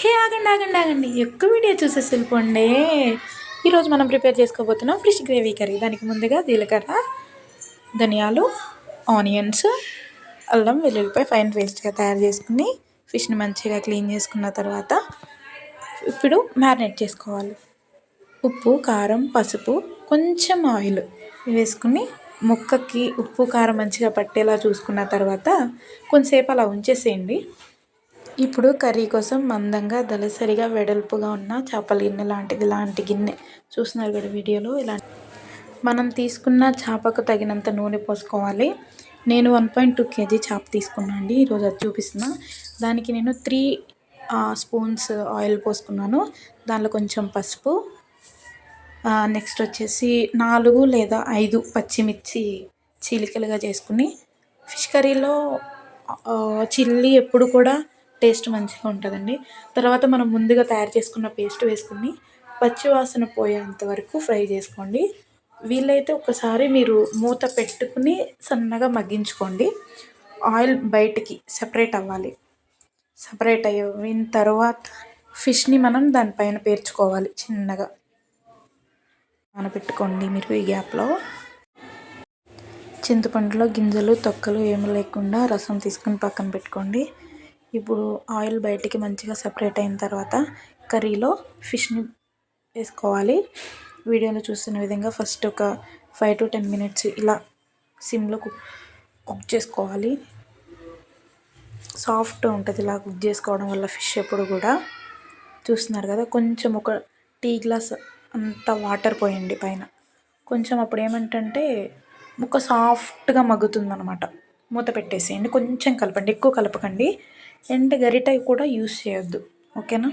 హే ఆగండి ఆగండి ఆగండి. ఎక్కువ వీడియో చూసేసి వెళ్ళిపోండి ఈరోజు మనం ప్రిపేర్ చేసుకోబోతున్నాం ఫిష్ గ్రేవీ కర్రీ. దానికి ముందుగా జీలకర్ర ధనియాలు ఆనియన్స్ అల్లం వెల్లుల్లిపాయ ఫైన్ పేస్ట్గా తయారు చేసుకుని ఫిష్ని మంచిగా క్లీన్ చేసుకున్న తర్వాత ఇప్పుడు మ్యారినేట్ చేసుకోవాలి. ఉప్పు కారం పసుపు కొంచెం ఆయిల్ వేసుకుని ముక్కకి ఉప్పు కారం మంచిగా పట్టేలా చూసుకున్న తర్వాత కొంతసేపు అలా ఉంచేసేయండి. ఇప్పుడు కర్రీ కోసం మందంగా దళసరిగా వెడల్పుగా ఉన్న చేపల గిన్నె లాంటిది ఇలాంటి గిన్నె. చూస్తున్నారు కదా వీడియోలో ఇలా. మనం తీసుకున్న చేపకు తగినంత నూనె పోసుకోవాలి. నేను వన్ పాయింట్ టూ కేజీ చేప తీసుకున్నా అండి. ఈరోజు అది చూపిస్తున్నా. దానికి నేను త్రీ స్పూన్స్ ఆయిల్ పోసుకున్నాను. దానిలో కొంచెం పసుపు నెక్స్ట్ వచ్చేసి నాలుగు లేదా ఐదు పచ్చిమిర్చి చీలికలుగా చేసుకుని ఫిష్ కర్రీలో చిల్లీ ఎప్పుడు కూడా టేస్ట్ మంచిగా ఉంటుందండి. తర్వాత మనం ముందుగా తయారు చేసుకున్న పేస్ట్ వేసుకుని పచ్చివాసన పోయేంత వరకు ఫ్రై చేసుకోండి. వీలైతే ఒకసారి మీరు మూత పెట్టుకుని సన్నగా మగ్గించుకోండి. ఆయిల్ బయటికి సపరేట్ అవ్వాలి. సపరేట్ అయిన తర్వాత ఫిష్ని మనం దానిపైన పేర్చుకోవాలి చిన్నగా. నానబెట్టుకోండి మీరు ఈ గ్యాప్లో. చింతపండులో గింజలు తొక్కలు ఏమి లేకుండా రసం తీసుకుని పక్కన పెట్టుకోండి. ఇప్పుడు ఆయిల్ బయటికి మంచిగా సపరేట్ అయిన తర్వాత కర్రీలో ఫిష్ని వేసుకోవాలి. వీడియోలో చూస్తున్న విధంగా ఫస్ట్ ఒక ఫైవ్ టు టెన్ మినిట్స్ ఇలా సిమ్లో కుక్ కుక్ చేసుకోవాలి. సాఫ్ట్ ఉంటుంది ఇలా కుక్ చేసుకోవడం వల్ల ఫిష్ ఎప్పుడు కూడా చూస్తున్నారు కదా కొంచెం ఒక టీ గ్లాస్ అంత వాటర్ పోయండి పైన. కొంచెం అప్పుడు ఏమంటంటే ముక్క సాఫ్ట్గా మగ్గుతుందనమాట మూత పెట్టేసేయండి కొంచెం కలపండి ఎక్కువ కలపకండి. అండ్ గరిట కూడా యూస్ చేయొద్దు. ఓకేనా?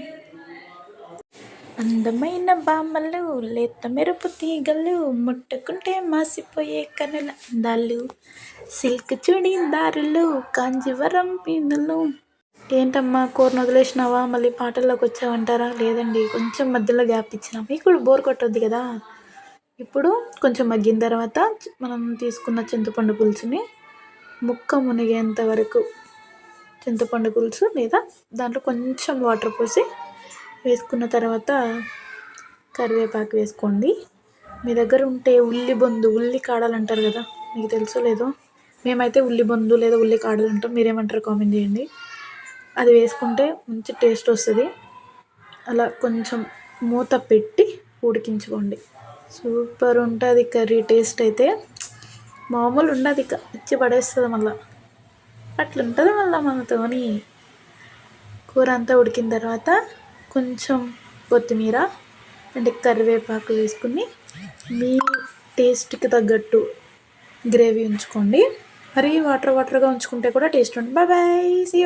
అందమైన బామ్మలు లేత మెరుపు తీగలు ముట్టుకుంటే మాసిపోయే కనుల అందాలు సిల్క్ చుడీదారులు కాంజీవరం పీనులు. ఏంటమ్మా కూరను వదిలేసినావా? మళ్ళీ పాటల్లోకి వచ్చావంటారా? లేదండి కొంచెం మధ్యలో గ్యాప్ ఇచ్చిన మీకు బోర్ కొట్టద్దు కదా. ఇప్పుడు కొంచెం మగ్గిన తర్వాత మనం తీసుకున్న చింతపండు పులుసుని ముక్క మునిగేంత వరకు చింతపండు పులుసు లేదా దాంట్లో కొంచెం వాటర్ పోసి వేసుకున్న తర్వాత కరివేపాకు వేసుకోండి. మీ దగ్గర ఉంటే ఉల్లి బొందు ఉల్లి కాడలు అంటారు కదా మీకు తెలుసో లేదో? మేమైతే ఉల్లి బొందు లేదా ఉల్లి కాడలు అంటాం మీరేమంటారు కామెంట్ చేయండి. అది వేసుకుంటే మంచి టేస్ట్ వస్తుంది. అలా కొంచెం మూత పెట్టి ఉడికించుకోండి. సూపర్ ఉంటుంది కర్రీ టేస్ట్ అయితే. మామూలు ఉండదు ఇక ఇచ్చి పడేస్తుంది మళ్ళీ. అట్లుంటుంది మళ్ళీ మనతోని కూర అంతా ఉడికిన తర్వాత కొంచెం కొత్తిమీర అంటే కరివేపాకు వేసుకుని మీ టేస్ట్కి తగ్గట్టు గ్రేవీ ఉంచుకోండి. మరి వాటర్ వాటర్గా ఉంచుకుంటే కూడా టేస్ట్ ఉంటుంది. Bye bye see